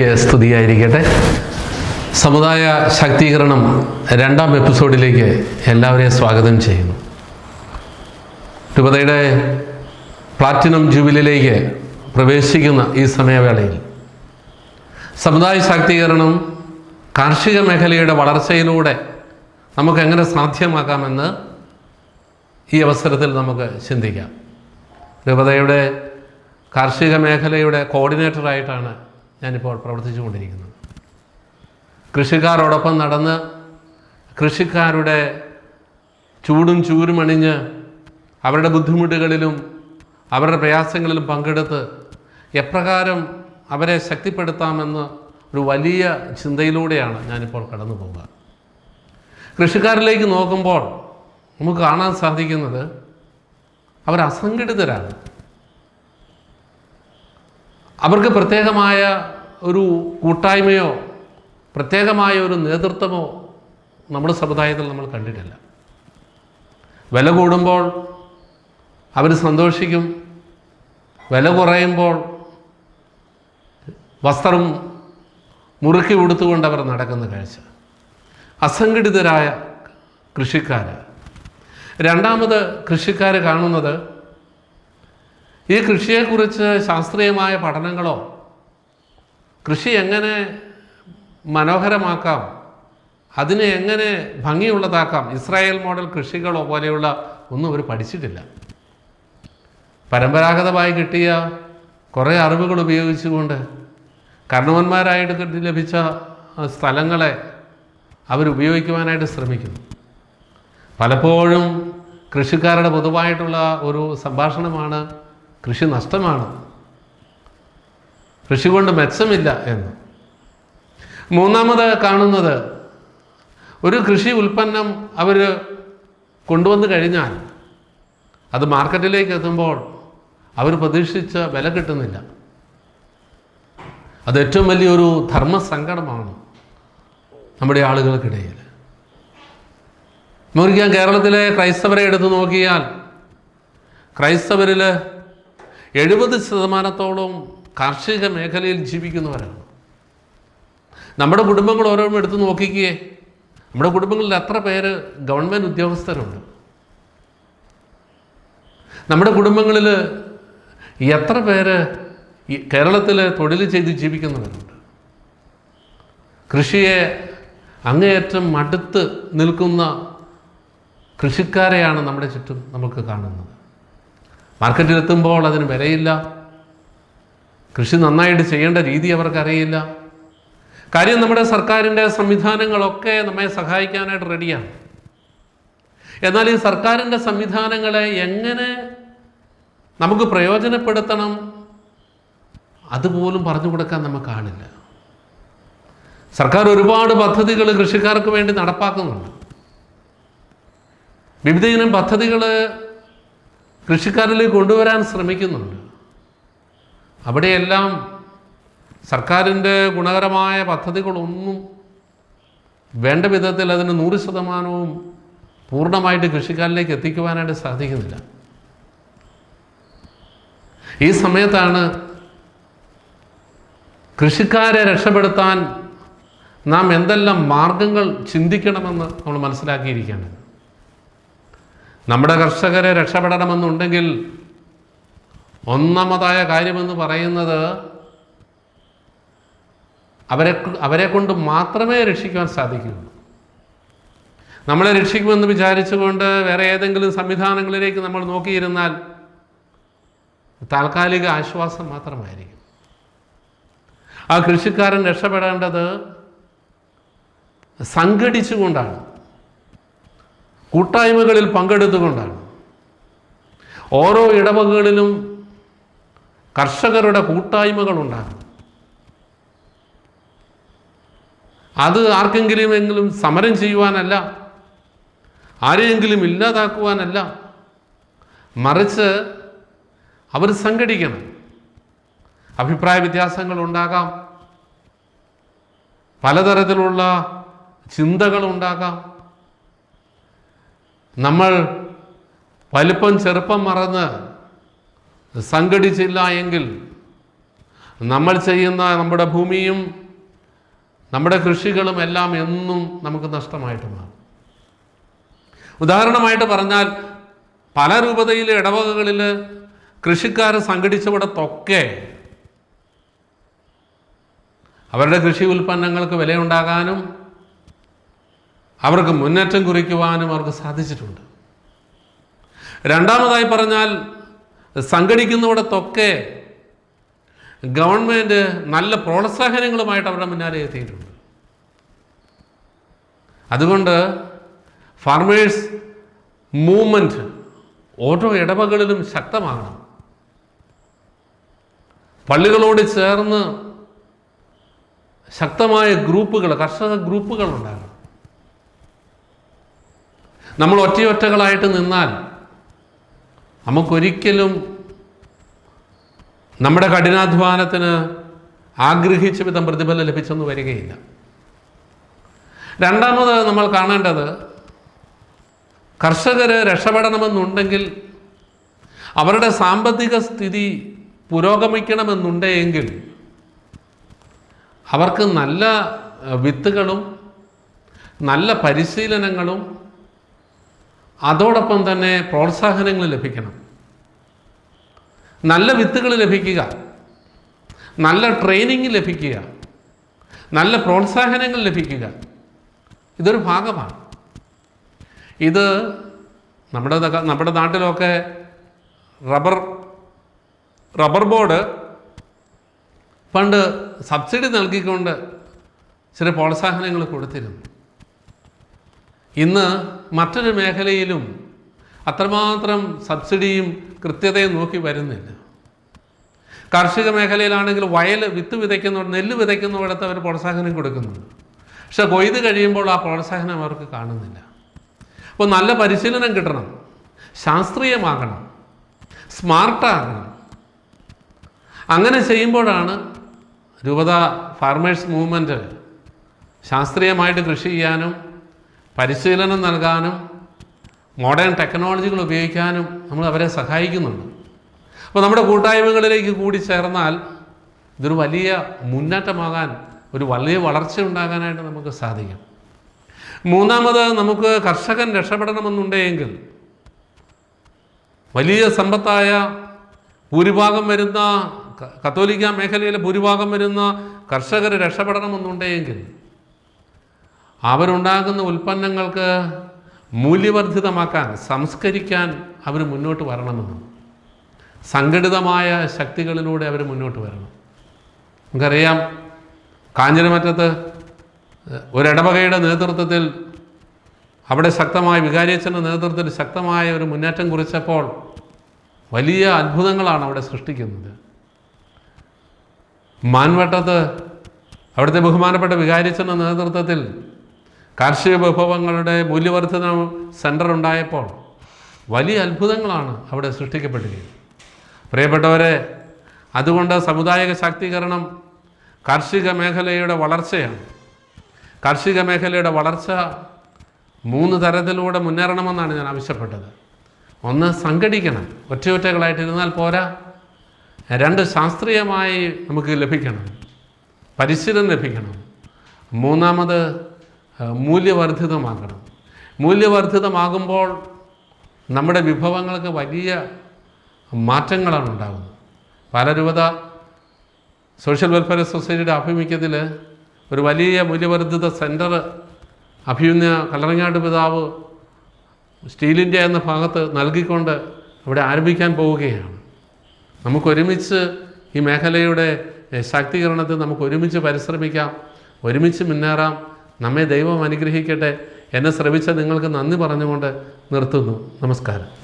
സ്തുതിയായിരിക്കട്ടെ. സമുദായ ശാക്തീകരണം രണ്ടാം എപ്പിസോഡിലേക്ക് എല്ലാവരെയും സ്വാഗതം ചെയ്യുന്നു. രൂപതയുടെ പ്ലാറ്റിനം ജൂബിലിയിലേക്ക് പ്രവേശിക്കുന്ന ഈ സമയവേളയിൽ സമുദായ ശാക്തീകരണം കാർഷിക മേഖലയുടെ വളർച്ചയിലൂടെ നമുക്ക് എങ്ങനെ സാധ്യമാക്കാമെന്ന് ഈ അവസരത്തിൽ നമുക്ക് ചിന്തിക്കാം. രൂപതയുടെ കാർഷിക മേഖലയുടെ കോർഡിനേറ്ററായിട്ടാണ് ഞാനിപ്പോൾ പ്രവർത്തിച്ചു കൊണ്ടിരിക്കുന്നത് കൃഷിക്കാരോടൊപ്പം നടന്ന് കൃഷിക്കാരുടെ ചൂടും ചൂരും അണിഞ്ഞ് അവരുടെ ബുദ്ധിമുട്ടുകളിലും അവരുടെ പ്രയാസങ്ങളിലും പങ്കെടുത്ത് എപ്രകാരം അവരെ ശക്തിപ്പെടുത്താമെന്ന് ഒരു വലിയ ചിന്തയിലൂടെയാണ് ഞാനിപ്പോൾ കടന്നു പോകുക. കൃഷിക്കാരിലേക്ക് നോക്കുമ്പോൾ നമുക്ക് കാണാൻ സാധിക്കുന്നത് അവർ അസംഘടിതരാണ് അവർക്ക് പ്രത്യേകമായ ഒരു കൂട്ടായ്മയോ പ്രത്യേകമായ ഒരു നേതൃത്വമോ നമ്മുടെ സമുദായത്തിൽ നമ്മൾ കണ്ടിട്ടില്ല. വില കൂടുമ്പോൾ അവർ സന്തോഷിക്കും. വില കുറയുമ്പോൾ വസ്ത്രം മുറുക്കി ഉടുത്തുകൊണ്ട് അവർ നടക്കുന്ന കാഴ്ച. അസംഘടിതരായ കൃഷിക്കാർ രണ്ടാമത് കൃഷിക്കാർ കാണുന്നത് ഈ കൃഷിയെക്കുറിച്ച് ശാസ്ത്രീയമായ പഠനങ്ങളോ? കൃഷി എങ്ങനെ മനോഹരമാക്കാം? അതിനെ എങ്ങനെ ഭംഗിയുള്ളതാക്കാം? ഇസ്രായേൽ മോഡൽ കൃഷികളോ പോലെയുള്ള ഒന്നും അവർ പഠിച്ചിട്ടില്ല. പരമ്പരാഗതമായി കിട്ടിയ കുറേ അറിവുകൾ ഉപയോഗിച്ചുകൊണ്ട് കർണവന്മാരായിട്ട് ലഭിച്ച സ്ഥലങ്ങളെ അവരുപയോഗിക്കുവാനായിട്ട് ശ്രമിക്കുന്നു. പലപ്പോഴും കൃഷിക്കാരുടെ പൊതുവായിട്ടുള്ള ഒരു സംഭാഷണമാണ് കൃഷി നഷ്ടമാണ്. കൃഷി കൊണ്ട് മെച്ചമില്ല എന്ന്. മൂന്നാമത് കാണുന്നത് ഒരു കൃഷി ഉൽപ്പന്നം അവർ കൊണ്ടുവന്നു കഴിഞ്ഞാൽ അത് മാർക്കറ്റിലേക്ക് എത്തുമ്പോൾ അവർ പ്രതീക്ഷിച്ച വില കിട്ടുന്നില്ല. അത് ഏറ്റവും വലിയൊരു ധർമ്മസങ്കടമാണ് നമ്മുടെ ആളുകൾക്കിടയിൽ. മുറിക്കാൻ കേരളത്തിലെ ക്രൈസ്തവരെ എടുത്തു നോക്കിയാൽ ക്രൈസ്തവരിൽ എഴുപത് ശതമാനത്തോളം കാർഷിക മേഖലയിൽ ജീവിക്കുന്നവരാണ്. നമ്മുടെ കുടുംബങ്ങൾ ഓരോന്നും എടുത്തു നോക്കിക്കേ. നമ്മുടെ കുടുംബങ്ങളിൽ എത്ര പേര് ഗവൺമെന്റ് ഉദ്യോഗസ്ഥരുണ്ട്? നമ്മുടെ കുടുംബങ്ങളിൽ എത്ര പേര് കേരളത്തിൽ തൊഴിൽ ചെയ്ത് ജീവിക്കുന്നവരുണ്ട്? കൃഷിയെ അങ്ങേയറ്റം മടുത്ത് നിൽക്കുന്ന കൃഷിക്കാരെയാണ് നമ്മുടെ ചുറ്റും നമുക്ക് കാണുന്നത്. മാർക്കറ്റിലെത്തുമ്പോൾ അതിന് വിലയില്ല. കൃഷി നന്നായിട്ട് ചെയ്യേണ്ട രീതി അവർക്കറിയില്ല. കാര്യം നമ്മുടെ സർക്കാരിന്റെ സംവിധാനങ്ങളൊക്കെ നമ്മെ സഹായിക്കാനായിട്ട് റെഡിയാണ്. എന്നാൽ ഈ സർക്കാരിന്റെ സംവിധാനങ്ങളെ എങ്ങനെ നമുക്ക് പ്രയോജനപ്പെടുത്തണം? അതുപോലും പറഞ്ഞു കൊടുക്കാൻ നമുക്ക് സർക്കാർ ഒരുപാട് പദ്ധതികൾ കൃഷിക്കാർക്ക് വേണ്ടി നടപ്പാക്കുന്നുണ്ട്. വിവിധ ഇനം പദ്ധതികൾ കൃഷിക്കാരിലേക്ക് കൊണ്ടുവരാൻ ശ്രമിക്കുന്നുണ്ട്. അവിടെയെല്ലാം സർക്കാരിന്റെ ഗുണകരമായ പദ്ധതികളൊന്നും വേണ്ട വിധത്തിൽ അതിന് നൂറ് ശതമാനവും പൂർണമായിട്ട് കൃഷിക്കാരിലേക്ക് എത്തിക്കുവാനായിട്ട് സാധിക്കുന്നില്ല. ഈ സമയത്താണ് കൃഷിക്കാരെ രക്ഷപ്പെടുത്താൻ നാം എന്തെല്ലാം മാർഗങ്ങൾ ചിന്തിക്കണമെന്ന് നമ്മൾ മനസ്സിലാക്കിയിരിക്കേണ്ടത്. നമ്മുടെ കർഷകരെ രക്ഷപ്പെടണമെന്നുണ്ടെങ്കിൽ ഒന്നാമതായ കാര്യമെന്ന് പറയുന്നത് അവരെ അവരെ കൊണ്ട് മാത്രമേ രക്ഷിക്കുവാൻ സാധിക്കുള്ളൂ നമ്മളെ രക്ഷിക്കുമെന്ന് വിചാരിച്ചുകൊണ്ട് വേറെ ഏതെങ്കിലും സംവിധാനങ്ങളിലേക്ക് നമ്മൾ നോക്കിയിരുന്നാൽ താൽക്കാലിക ആശ്വാസം മാത്രമായിരിക്കും. ആ കൃഷിക്കാരൻ രക്ഷപ്പെടേണ്ടത് സംഘടിച്ചുകൊണ്ടാണ്. കൂട്ടായ്മകളിൽ പങ്കെടുത്തുകൊണ്ടാണ്. ഓരോ ഇടവകകളിലും കർഷകരുടെ കൂട്ടായ്മകൾ ഉണ്ടാകും അത് ആർക്കെങ്കിലും എങ്കിലും സമരം ചെയ്യുവാനല്ല ആരെയെങ്കിലും ഇല്ലാതാക്കുവാനല്ല മറിച്ച് അവർ സംഘടിക്കണം. അഭിപ്രായ വ്യത്യാസങ്ങൾ ഉണ്ടാകാം പലതരത്തിലുള്ള ചിന്തകൾ ഉണ്ടാകാം നമ്മൾ വലിപ്പം ചെറുപ്പം മറന്ന് സംഘടിച്ചില്ല എങ്കിൽ നമ്മൾ ചെയ്യുന്ന നമ്മുടെ ഭൂമിയും നമ്മുടെ കൃഷികളും എല്ലാം എന്നും നമുക്ക് നഷ്ടമായിട്ട് മാറും. ഉദാഹരണമായിട്ട് പറഞ്ഞാൽ പല രൂപതയിലെ ഇടവകകളിൽ കൃഷിക്കാർ സംഘടിച്ചവിടത്തൊക്കെ അവരുടെ കൃഷി ഉൽപ്പന്നങ്ങൾക്ക് വിലയുണ്ടാകാനും അവർക്ക് മുന്നേറ്റം കുറിക്കുവാനും അവർക്ക് സാധിച്ചിട്ടുണ്ട്. രണ്ടാമതായി പറഞ്ഞാൽ സംഘടിക്കുന്നിടത്തൊക്കെ ഗവൺമെന്റ് നല്ല പ്രോത്സാഹനങ്ങളുമായിട്ട് അവരുടെ മുന്നാലെ എത്തിയിട്ടുണ്ട്. അതുകൊണ്ട് ഫാർമേഴ്സ് മൂവ്മെന്റ് ഓരോ ഇടവകളിലും ശക്തമാകണം. പള്ളികളോട് ചേർന്ന് ശക്തമായ ഗ്രൂപ്പുകൾ കർഷക ഗ്രൂപ്പുകൾ ഉണ്ടാകണം നമ്മൾ ഒറ്റയൊറ്റകളായിട്ട് നിന്നാൽ നമുക്കൊരിക്കലും നമ്മുടെ കഠിനാധ്വാനത്തിന് ആഗ്രഹിച്ച വിധം പ്രതിഫലം ലഭിച്ചെന്ന് വരികയില്ല. രണ്ടാമത് നമ്മൾ കാണേണ്ടത് കർഷകർ രക്ഷപ്പെടണമെന്നുണ്ടെങ്കിൽ അവരുടെ സാമ്പത്തിക സ്ഥിതി പുരോഗമിക്കണമെന്നുണ്ടെങ്കിൽ അവർക്ക് നല്ല വിത്തുകളും നല്ല പരിശീലനങ്ങളും അതോടൊപ്പം തന്നെ പ്രോത്സാഹനങ്ങൾ ലഭിക്കണം. നല്ല വിത്തുകൾ ലഭിക്കുക. നല്ല ട്രെയിനിങ് ലഭിക്കുക. നല്ല പ്രോത്സാഹനങ്ങൾ ലഭിക്കുക. ഇതൊരു ഭാഗമാണ്. ഇത് നമ്മുടെ നമ്മുടെ നാട്ടിലൊക്കെ റബ്ബർ റബ്ബർ ബോർഡ് പണ്ട് സബ്സിഡി നൽകിക്കൊണ്ട് ചില പ്രോത്സാഹനങ്ങൾ കൊടുത്തിരുന്നു. ഇന്ന് മറ്റൊരു മേഖലയിലും അത്രമാത്രം സബ്സിഡിയും കൃത്യതയും നോക്കി വരുന്നില്ല. കാർഷിക മേഖലയിലാണെങ്കിൽ വയൽ വിത്ത് വിതയ്ക്കുന്ന നെല്ല് വിതയ്ക്കുന്നിടത്ത് അവർ പ്രോത്സാഹനം കൊടുക്കുന്നുണ്ട്. പക്ഷെ കൊയ്ത് കഴിയുമ്പോൾ ആ പ്രോത്സാഹനം അവർക്ക് കാണുന്നില്ല. അപ്പോൾ നല്ല പരിശീലനം കിട്ടണം ശാസ്ത്രീയമാകണം സ്മാർട്ടാകണം. അങ്ങനെ ചെയ്യുമ്പോഴാണ് രൂപത ഫാർമേഴ്സ് മൂവ്മെന്റ് ശാസ്ത്രീയമായിട്ട് കൃഷി ചെയ്യാനും പരിശീലനം നൽകാനും മോഡേൺ ടെക്നോളജികൾ ഉപയോഗിക്കാനും നമ്മൾ അവരെ സഹായിക്കുന്നുണ്ട്. അപ്പോൾ നമ്മുടെ കൂട്ടായ്മകളിലേക്ക് കൂടി ചേർന്നാൽ ഇതൊരു വലിയ മുന്നേറ്റമാകാൻ ഒരു വലിയ വളർച്ച ഉണ്ടാകാനായിട്ട് നമുക്ക് സാധിക്കും. മൂന്നാമത് നമുക്ക് കർഷകൻ രക്ഷപ്പെടണമെന്നുണ്ടെങ്കിൽ വലിയ സമ്പത്തായ ഭൂരിഭാഗം വരുന്ന കത്തോലിക്ക മേഖലയിലെ ഭൂരിഭാഗം വരുന്ന കർഷകർ രക്ഷപ്പെടണമെന്നുണ്ടെങ്കിൽ അവരുണ്ടാകുന്ന ഉൽപ്പന്നങ്ങൾക്ക് മൂല്യവർദ്ധിതമാക്കാൻ സംസ്കരിക്കാൻ അവർ മുന്നോട്ട് വരണമെന്ന്. സംഘടിതമായ ശക്തികളിലൂടെ അവർ മുന്നോട്ട് വരണം. നമുക്കറിയാം കാഞ്ഞിരമറ്റത്ത് ഒരിടവകയുടെ നേതൃത്വത്തിൽ അവിടെ ശക്തമായ വികാരിയച്ഛന്റെ നേതൃത്വത്തിൽ ശക്തമായ ഒരു മുന്നേറ്റം കുറിച്ചപ്പോൾ വലിയ അത്ഭുതങ്ങളാണ് അവിടെ സൃഷ്ടിക്കുന്നത്. മാൻവട്ടത്ത് അവിടുത്തെ ബഹുമാനപ്പെട്ട വികാരിച്ചന്റെ നേതൃത്വത്തിൽ കാർഷിക വിഭവങ്ങളുടെ മൂല്യവർദ്ധന സെന്റർ ഉണ്ടായപ്പോൾ വലിയ അത്ഭുതങ്ങളാണ് അവിടെ സൃഷ്ടിക്കപ്പെടുകയും പ്രിയപ്പെട്ടവരെ അതുകൊണ്ട് സമുദായിക ശാക്തീകരണം കാർഷിക മേഖലയുടെ വളർച്ചയാണ്. കാർഷിക മേഖലയുടെ വളർച്ച മൂന്ന് തരത്തിലൂടെ മുന്നേറണമെന്നാണ് ഞാൻ ആവശ്യപ്പെട്ടത്. ഒന്ന് സംഘടിക്കണം. ഒറ്റയൊറ്റകളായിട്ടിരുന്നാൽ പോരാ. രണ്ട് ശാസ്ത്രീയമായി നമുക്ക് ലഭിക്കണം. പരിശീലനം ലഭിക്കണം. മൂന്നാമത് മൂല്യവർദ്ധിതമാക്കണം. മൂല്യവർദ്ധിതമാകുമ്പോൾ നമ്മുടെ വിഭവങ്ങൾക്ക് വലിയ മാറ്റങ്ങളാണ് ഉണ്ടാകുന്നത്. പല രൂപത സോഷ്യൽ വെൽഫെയർ സൊസൈറ്റിയുടെ ആഭിമുഖ്യത്തിൽ ഒരു വലിയ മൂല്യവർദ്ധിത സെന്റർ അഭിയുന്ന കല്ലറങ്ങാട് പിതാവ് സ്റ്റീൽ ഇന്ത്യ എന്ന ഭാഗത്ത് നൽകിക്കൊണ്ട് ഇവിടെ ആരംഭിക്കാൻ പോവുകയാണ്. നമുക്കൊരുമിച്ച് ഈ മേഖലയുടെ ശാക്തീകരണത്തിൽ നമുക്ക് ഒരുമിച്ച് പരിശ്രമിക്കാം ഒരുമിച്ച് മുന്നേറാം. നമ്മെ ദൈവം അനുഗ്രഹിക്കട്ടെ. എന്നെ ശ്രമിച്ച നിങ്ങൾക്ക് നന്ദി പറഞ്ഞുകൊണ്ട് നിർത്തുന്നു. നമസ്കാരം.